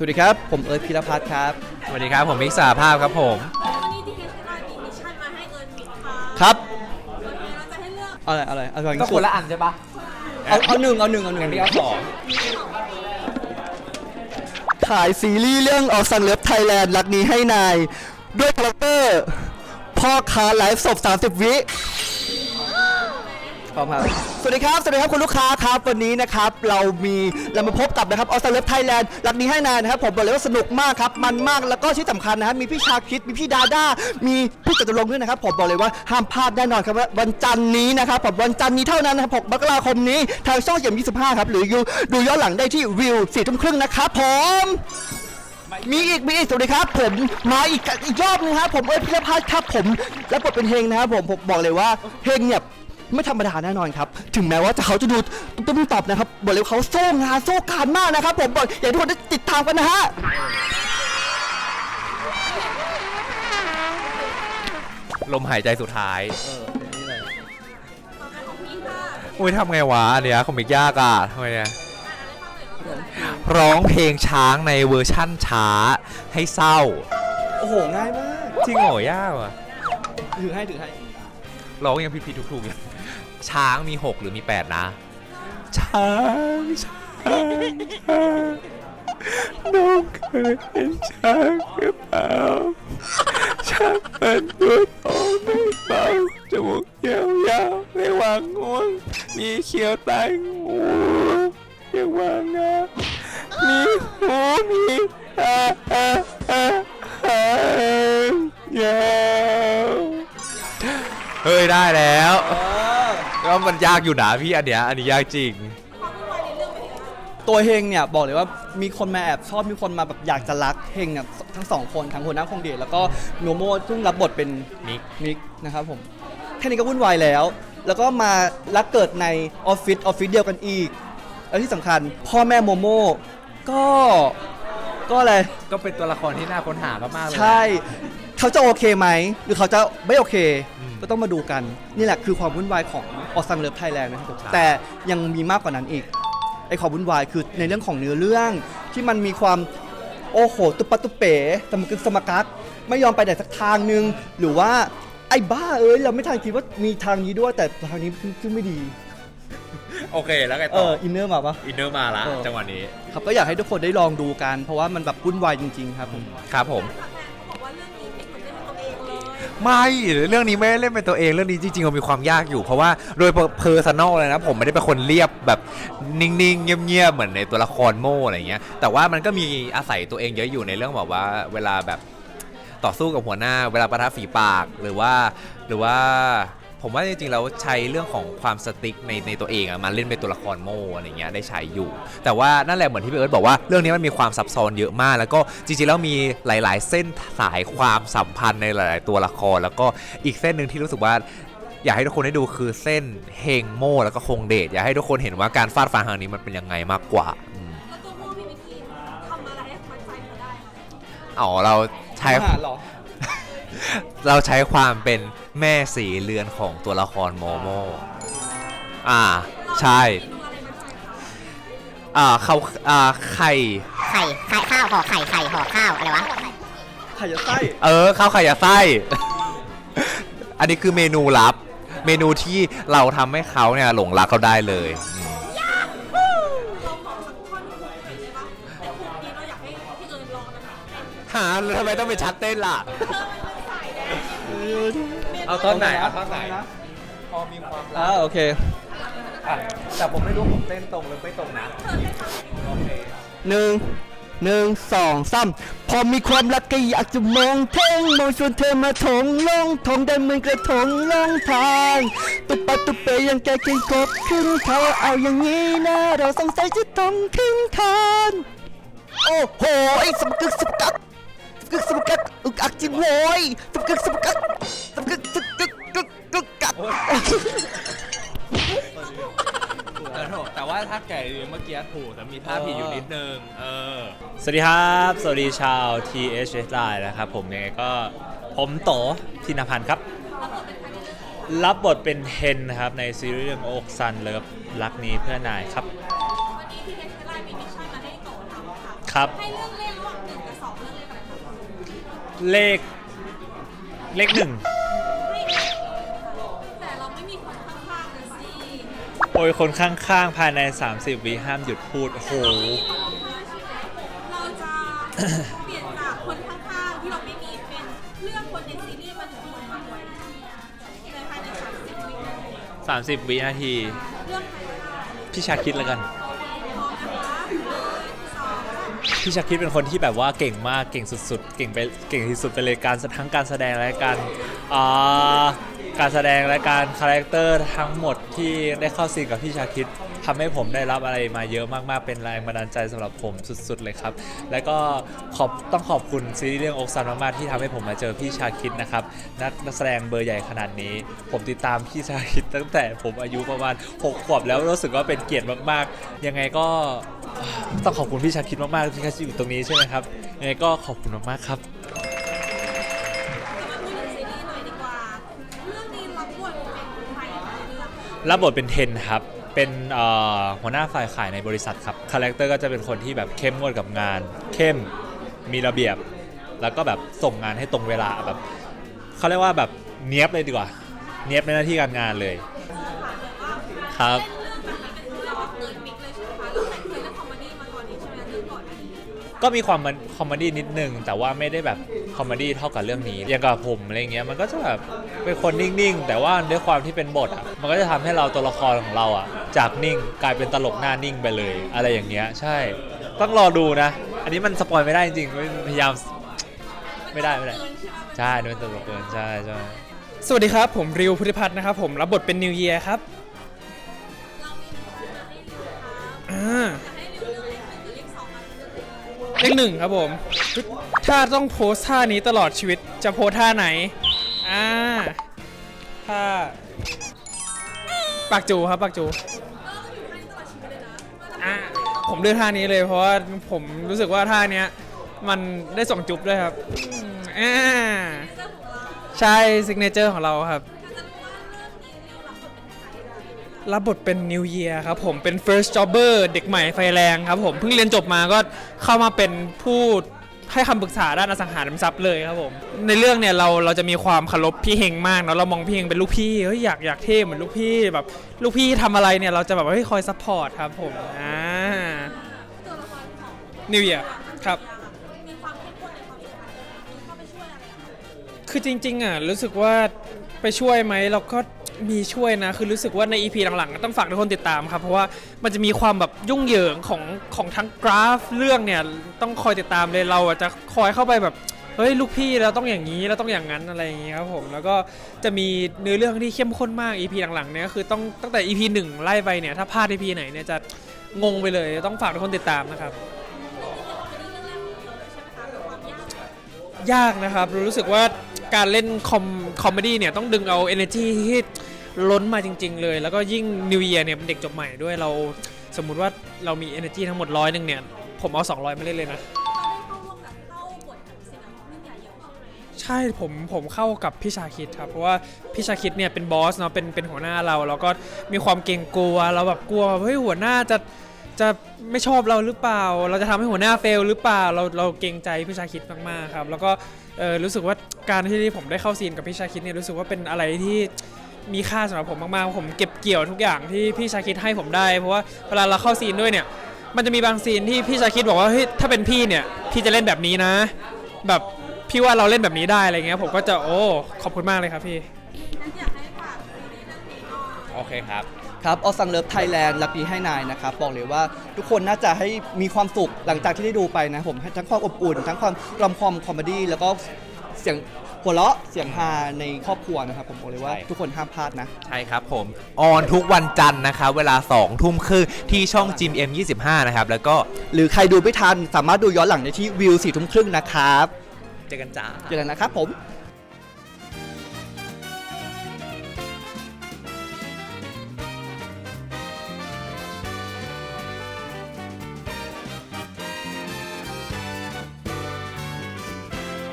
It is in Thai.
สวัสดีครับ ผมเอิร์ธพิรพัฒน์ครับ สวัสดีครับ ผมมิกซ์สาภาพครับผม วันนี้ที่เคสไลน์มีมิชชั่นมาให้เอิร์นมิกค่ะครับโอเคเราจะให้เลือกเอาอะไรเอาอะไรเอาอะไรก็คนละอันใช่ปะเอาเอาหนึ่งเอาหนึ่งเอาหนึ่งงั้นพี่เอาสองขายซีรีส์เรื่องออกสั่งเลิฟไทยแลนด์รักนี้ให้นาย ด้วยคาแรคเตอร์ พ่อค้าไลฟ์สด30 วิ พร้อมครับ สวัสดีครับ สวัสดีครับคุณลูกค้าครับ วันนี้นะครับเรามีเรามาพบกับนะครับออสเตรเลียไทยแลนด์รักนี้ให้นายนะครับผมบอกเลยว่าสนุกมากครับมันมากแล้วก็ที่สำคัญนะครับมีพี่ชาคิดมีพี่ดาด้ามีพี่จตุรงค์ด้วยนะครับผมบอกเลยว่าห้ามพลาดแน่นอนครับว่าวันจันทร์นี้นะครับผมวันจันทร์นี้เท่านั้นนะครับ6มกราคมนี้ทางช่องเยี่ยม25ครับหรือยูดูย้อนหลังได้ที่วิวสี่ทุ่มครึ่งนะครับผมมีอีกมีอีกสวัสดีครับ ผมมาอีกอีกรอบนึงครับผมเอ้ยพิรพัฒน์ครับผม แล้วบทเป็นเฮงนะครับผมผมบอกเลยว่าเฮงเนี่ย ไม่ธรรมดาแน่นอนครับ ถึงแม้ว่าจะเขาจะดูตุ้มๆตอบนะครับบอกเลยว่าเขาโซ่งานโซ่การมากนะครับ ผมบอกอยากให้ทุกคนได้ติดตามกันนะฮะลมหายใจสุดท้ายต่อไปของพี่ค่ะอุ้ยทำไงวะอันเนี้ยคงมิกยากอะทำไมเนี่ยร้องเพลงช้างในเวอร์ชั่นช้าให้เศร้า โอ้โห ง่ายมาก จริงเหรอยากว่ะถือให้ถือให้ร้องยังผิดๆถูกๆอย่าง ช้างมี 6 หรือมี 8 นะ ช้างช้างช้างน้องเคยเห็นช้างหรือเปล่าช้างเป็นตัวโตไม่เบาจมูกยาวๆไม่วางงวง มีเขียวใต้งูเรียกว่างามีหูมีตาอ่าอ่าหางยาวเฮ้ยได้แล้ว ก็มันยากอยู่นะพี่อันเนี้ยอันนี้ยากจริงความวุ่นวายในเรื่องเป็นยังไงบ้างตัวเฮงเนี่ยบอกเลยว่ามีคนมาแอบชอบมีคนมาแบบอยากจะรักเฮงเนี่ยทั้งสองคนทั้งหัวหน้าคงเดชแล้วก็โนโมซึ่งรับบทเป็นมิก มิกนะครับผมแค่นี้ก็วุ่นวายแล้ว แล้วก็มารักเกิดในออฟฟิศออฟฟิศเดียวกันอีกแล้วที่สำคัญ พ่อแม่โมโมก็ก็อะไร ก็เป็นตัวละครที่น่าค้นหามากๆเลยนะ ใช่เขาจะโอเคไหม หรือเขาจะไม่โอเค อืม ก็ต้องมาดูกัน นี่แหละคือความวุ่นวายของ ออสังเลิฟไทยแลนด์นะครับผมใช่แต่ยังมีมากกว่านั้นอีกไอความวุ่นวายคือในเรื่องของเนื้อเรื่องที่มันมีความโอ้โห ตุปะตุเป๋สมกึกสมกักไม่ยอมไปไหนสักทางนึง หรือว่าไอ้บ้าเอ้ยเราไม่ทันคิดว่ามีทางนี้ด้วยแต่ทางนี้ขึ้นไม่ดีโอเคแล้วไงเอต่อออินเนอร์มาปะอินเนอร์มาละเออจังหวะนี้ ครับก็อยากให้ทุกคนได้ลองดูกัน เพราะว่ามันแบบวุ่นวายจริง ๆ ครับผมครับผม ไม่เรื่องนี้ไม่ได้เล่นเป็นตัวเองเรื่องนี้จริงๆมันมีความยากอยู่ เพราะว่าโดยเพอร์ซันอลเลยนะผมไม่ได้เป็นคนเรียบแบบนิ่งๆเงียบๆเหมือนในตัวละครโม่อะไรเงี้ยแต่ว่ามันก็มีอาศัยตัวเองเยอะอยู่ในเรื่องแบบว่าเวลาแบบต่อสู้กับหัวหน้า เวลาประทับฝีปากหรือว่าหรือว่า ผมว่าจริงๆแล้วใช้เรื่องของความสติ๊กในในตัวเองอะมาเล่นเป็นตัวละครโม่อะไรเงี้ยได้ใช้อยู่ แต่ว่านั่นแหละเหมือนที่พี่เอิร์ธบอกว่าเรื่องนี้มันมีความซับซ้อนเยอะมาก แล้วก็จริงๆแล้วมีหลาย ๆ เส้นสายความสัมพันธ์ในหลาย ๆ ตัวละคร แล้วก็อีกเส้นหนึ่งที่รู้สึกว่าอยากให้ทุกคนได้ดูคือเส้นเฮงโม่แล้วก็คงเดชอยากให้ทุกคนเห็นว่าการฟาดฟันครั้งนี้มันเป็นยังไงมากกว่าอืมแล้วตัวโม่พี่มิกกี้ทำอะไรให้มัดใจเขาได้คะอ๋อเราใช้อาหารเหรอเราใช้ความเป็น แม่สีเรือนของตัวละครโมโมอ่าใช่เมนูอะไรมัดใจเขาอ่าเขาอ่าไข่ไข่ไข่ข้าวห่อไข่ไข่ห่อข้าวอะไรวะไข่ยาไส้เออข้าวไข่ยาไส้ อันนี้คือเมนูลับ เมนูที่เราทำให้เขาเนี่ยหลงรักเขาได้เลยอืมเราขอสักท่อนหนึ่งเลยได้ปะแต่พวกนี้เราอยากให้พี่เอิร์นลองนะคะหาแล้วทำไมต้องเป็นชัดเต้นล่ะ เธอมันเป็นสายแดนเอาท่อนไหนเอาท่อนไหน พอมีความอ่าโอเค อะแต่ผมไม่รู้ผมเต้นตรงหรือไม่ตรงนะโอเคหนึ่งหนึ่งสองสามพอมีความรักก็อยากจะมองเท่งมองชวนเธอมาถงลงถงได้เหมือนกระถงลงทางตุบปะตุบเปยยังแกกินกบขึ้นเขาเอาอย่างนี้นะ เราสงสัยจะต้องขึ้นคานโอ้โหไอ้สมกึกสมกักสมกึกสมกักอึ กอักจิงโวยสมกึกสมกักสมกึกสมกึกกึกกึกกักแต่ว่าถ้าแก่เมื่อกี้ถูกแต่มีท่าผิดอยู่นิดนึง เออ สวัสดีครับ สวัสดีชาว TH Line นะครับผมยังไงก็ผมโตธินพันธ์ครับ รับบทเป็นเฮนนะครับในซีรีส์เรื่องอกซันเลิฟรักนี้เพื่อนายครับ วันนี้ที่เคสไลน์มีมิชชั่นมาให้โตทำค่ะ ครับให้เลือกเล่น เลข เลขหนึ่งแต่เราไม่มีคนข้างๆเลยสิโอยคนข้างๆ ภายใน 30วิห้ามหยุดพูดโอ้โห เราจะเปลี่ยนจากคนข้างๆที่เราไม่มีเป็นเลือกคนในซีรีส์มาหนึ่งคนมาไว้ในภายในสามสิบวินาที30วินาที เลือกใครก็ได้ พี่ชาคิดแล้วกัน พี่ชาคิดเป็นคนที่แบบว่าเก่งมากเก่งสุดๆ เก่งไปเก่งที่สุดไปเลยการทั้งการแสดงและการอ่าการแสดงและการคาแรคเตอร์ทั้งหมดที่ได้เข้าซีนกับพี่ชาคิด ทำให้ผมได้รับอะไรมาเยอะมากๆ เป็นแรงบันดาลใจสำหรับผมสุดๆเลยครับ และก็ขอบต้องขอบคุณซีรีส์เรื่องอกซันมากๆที่ทำให้ผมมาเจอพี่ชาคิดนะครับนักนักแสดงเบอร์ใหญ่ขนาดนี้ ผมติดตามพี่ชาคิดตั้งแต่ผมอายุประมาณ6ขวบแล้วรู้สึกว่าเป็นเกียรติมากๆ ยังไงก็ต้องขอบคุณพี่ชาคิดมากๆที่เขาอยู่ตรงนี้ใช่ไหมครับยังไงก็ขอบคุณมากๆครับมาพูดถึงซีรีส์หน่อยดีกว่าเรื่องนี้รับบทเป็นใครในเรื่องรับบทเป็นเทนครับ เป็นหัวหน้าฝ่ายขายในบริษัทครับคาแรคเตอร์ก็จะเป็นคนที่แบบเข้มงวดกับงาน เข้มมีระเบียบ แล้วก็แบบส่งงานให้ตรงเวลาแบบเขาเรียกว่าแบบเนี้ยบเลยดีกว่า เนี้ยบในหน้าที่การงานเลย ครับ ก็มีความมันคอมเมดี้นิดนึงแต่ว่าไม่ได้แบบ คอมเมดี้เท่ากับเรื่องนี้ อย่างกับผมอะไรเงี้ยมันก็จะแบบเป็นคนนิ่งๆ แต่ว่าด้วยความที่เป็นบทอะมันก็จะทำให้เราตัวละครของเราอะ จากนิ่งกลายเป็นตลกหน้านิ่งไปเลย อะไรอย่างเงี้ยใช่ต้องรอดูนะ อันนี้มันสปอยไม่ได้จริงๆพยายามไม่ได้ไม่ได้ใช่ด้วยตลกเกินใช่ใช่สวัสดีครับ ผมริวพุทธิพัฒน์นะครับผมรับบทเป็นนิวเยียครับเรามีคนมาให้เลือกครับอ่าจะให้เลือกเรื่องเลขหนึ่งหรือเลขสองมาเลือกเลยเลขหนึ่งครับผม ถ้าต้องโพสท่านี้ตลอดชีวิตจะโพสท่าไหน อ่าท่าปากจูครับปากจูอ่าผมเลือกท่านี้เลยเพราะว่าผมรู้สึกว่าท่าเนี้ยมันได้ส่งจุ๊บด้วยครับอ่าใช่ซิกเนเจอร์ของเราครับ รับบทเป็นนิวเยียครับผมเป็น first jobber เด็กใหม่ไฟแรงครับผมเพิ่งเรียนจบมาก็เข้ามาเป็นผู้ ให้คำปรึกษาด้านอสังหาริมทรัพย์เลยครับผมในเรื่องเนี่ยเราเราจะมีความเคารพพี่เฮงมากเนาะเรามองพี่เฮงเป็นลูกพี่เฮ้ยอยากอยากเท่เหมือนลูกพี่แบบ ลูกพี่ทำอะไรเนี่ยเราจะแบบว่าเฮ้ยคอยซัพพอร์ตครับผมอ่าตัวละครของนิวเยียครับ มีความเข้มข้นในความสัมพันธ์เข้าไปช่วยอะไรอะคะคือจริงๆอะรู้สึกว่าไปช่วยไหมเราก็ มีช่วยนะ คือรู้สึกว่าใน EP หลังๆ ต้องฝากทุกคนติดตามครับ เพราะว่ามันจะมีความแบบยุ่งเหยิงของของทั้งกราฟเรื่องเนี่ยต้องคอยติดตามเลยเราอะจะคอยเข้าไปแบบเฮ้ยลูกพี่เราต้องอย่างนี้เราต้องอย่างนั้นอะไรอย่างนี้ครับผมแล้วก็จะมีเนื้อเรื่องที่เข้มข้นมาก EP หลังๆเนี่ยก็คือต้องตั้งแต่ EP 1ไล่ไปเนี่ยถ้าพลาด EP ไหนเนี่ยจะงงไปเลยต้องฝากทุกคนติดตามนะครับ ยากนะครับรู้สึกว่าการเล่นคอมคอมเมดี้เนี่ยต้องดึงเอา energy ที่ ล้นมาจริง ๆ เลย แล้วก็ยิ่ง New Year เนี่ยเป็นเด็กจบใหม่ด้วยเราสมมุติว่าเรามี energy ทั้งหมดร้อยหนึ่งเนี่ย ผมเอา 200 มาเล่นเลยนะเราได้เข้าร่วมกับเข้าบทกับสิ่งของเรื่องใหญ่เยอะใช่ไหมใช่ผมผมเข้ากับพี่ชาคิดครับ เพราะว่าพี่ชาคิดเนี่ยเป็นบอสเนาะเป็นเป็นหัวหน้าเรา แล้วก็มีความเกรงกลัวเราแบบกลัวเฮ้ยหัวหน้าจะจะไม่ชอบเราหรือเปล่า เราจะทำให้หัวหน้าเฟลหรือเปล่า เราเราเกรงใจพี่ชาคิดมากๆครับ แล้วก็เออรู้สึกว่าการที่ผมได้เข้าซีนกับพี่ชาคิดเนี่ยรู้สึกว่าเป็นอะไรที่ มีค่าสำหรับผมมากๆ ผมเก็บเกี่ยวทุกอย่างที่พี่ชาคิดให้ผมได้ เพราะว่าเวลาเราเข้าซีนด้วยเนี่ย มันจะมีบางซีนที่พี่ชาคิดบอกว่าเฮ้ยถ้าเป็นพี่เนี่ย พี่จะเล่นแบบนี้นะ แบบพี่ว่าเราเล่นแบบนี้ได้อะไรเงี้ย ผมก็จะโอ้ ขอบคุณมากเลยครับพี่ งั้นอยากให้ฝากซีรีส์เรื่องนี้หน่อยโอเคครับ ครับออสังเลิฟไทยแลนด์รักนี้ให้นายนะครับ บอกเลยว่าทุกคนน่าจะให้มีความสุขหลังจากที่ได้ดูไปนะผมให้ทั้งความอบอุ่น ทั้งความรอมคอมคอมเมดี้แล้วก็เสียง หัวเราะเสียงฮาในครอบครัวนะครับผมบอกเลยว่าใช่ทุกคนห้ามพลาดนะ ใช่ครับผม ออนทุกวันจันทร์นะครับเวลา2ทุ่มครึ่งที่ช่องจิม M25 นะครับ แล้วก็หรือใครดูไม่ทันสามารถดูย้อนหลังได้ที่วิวสี่ทุ่มครึ่งนะครับ เจอกันจ้า เจอกันนะครับผมข